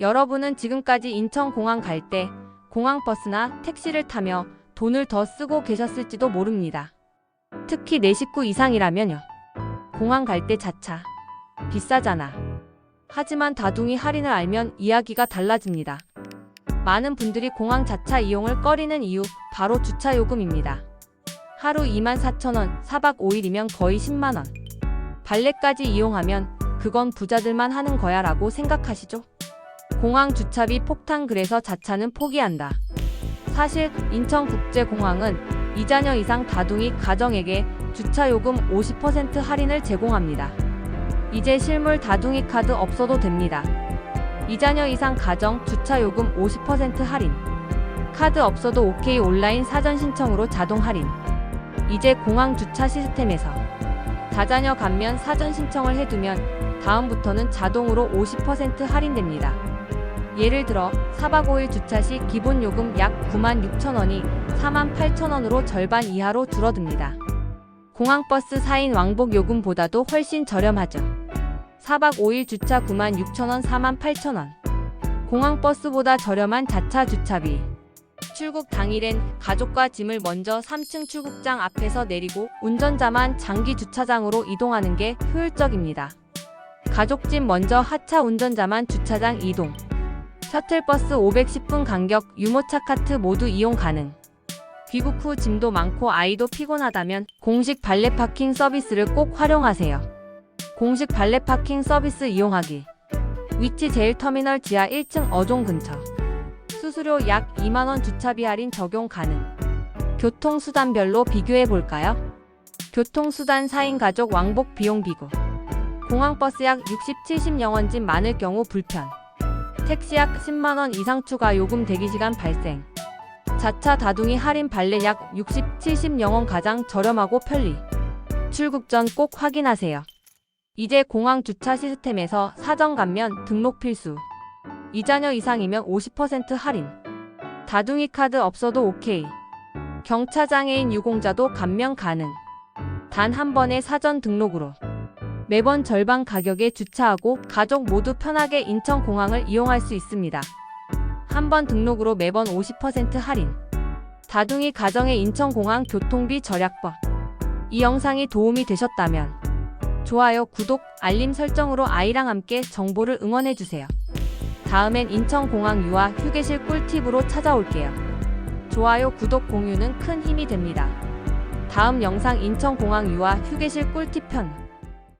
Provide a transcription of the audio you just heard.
여러분은 지금까지 인천공항 갈 때 공항버스나 택시를 타며 돈을 더 쓰고 계셨을지도 모릅니다. 특히 내 식구 이상이라면요. 공항 갈 때 자차. 비싸잖아. 하지만 다둥이 할인을 알면 이야기가 달라집니다. 많은 분들이 공항 자차 이용을 꺼리는 이유 바로 주차 요금입니다. 하루 24,000원, 4박 5일이면 거의 10만원. 발레까지 이용하면 그건 부자들만 하는 거야 라고 생각하시죠? 공항 주차비 폭탄 그래서 자차는 포기한다. 사실 인천국제공항은 이자녀 이상 다둥이 가정에게 주차요금 50% 할인을 제공합니다. 이제 실물 다둥이 카드 없어도 됩니다. 이자녀 이상 가정 주차요금 50% 할인. 카드 없어도 OK 온라인 사전 신청으로 자동 할인. 이제 공항 주차 시스템에서 다자녀 감면 사전 신청을 해두면 다음부터는 자동으로 50% 할인됩니다. 예를 들어 4박 5일 주차 시 기본 요금 약 9만 6천 원이 4만 8천 원으로 절반 이하로 줄어듭니다. 공항버스 4인 왕복 요금보다도 훨씬 저렴하죠. 4박 5일 주차 9만 6천 원 4만 8천 원. 공항버스보다 저렴한 자차 주차비. 출국 당일엔 가족과 짐을 먼저 3층 출국장 앞에서 내리고 운전자만 장기 주차장으로 이동하는 게 효율적입니다. 가족짐 먼저 하차 운전자만 주차장 이동. 셔틀버스 510분 간격 유모차 카트 모두 이용 가능. 귀국 후 짐도 많고 아이도 피곤하다면 공식 발레 파킹 서비스를 꼭 활용하세요. 공식 발레 파킹 서비스 이용하기. 위치 제일터미널 지하 1층 어종 근처. 수수료 약 2만원 주차비 할인 적용 가능. 교통수단별로 비교해 볼까요? 교통수단 4인 가족 왕복 비용 비교. 공항버스 약 60, 70영원 짐 많을 경우 불편. 택시 약 10만원 이상 추가 요금 대기시간 발생. 자차 다둥이 할인 발레 약 60, 70영원 가장 저렴하고 편리. 출국 전 꼭 확인하세요. 이제 공항 주차 시스템에서 사전 감면 등록 필수. 이자녀 이상이면 50% 할인. 다둥이 카드 없어도 오케이. 경차장애인 유공자도 감면 가능. 단 한 번의 사전 등록으로. 매번 절반 가격에 주차하고 가족 모두 편하게 인천공항을 이용할 수 있습니다. 한 번 등록으로 매번 50% 할인. 다둥이 가정의 인천공항 교통비 절약법. 이 영상이 도움이 되셨다면 좋아요, 구독, 알림 설정으로 아이랑 함께 정보를 응원해주세요. 다음엔 인천공항 유아 휴게실 꿀팁으로 찾아올게요. 좋아요, 구독, 공유는 큰 힘이 됩니다. 다음 영상 인천공항 유아 휴게실 꿀팁 편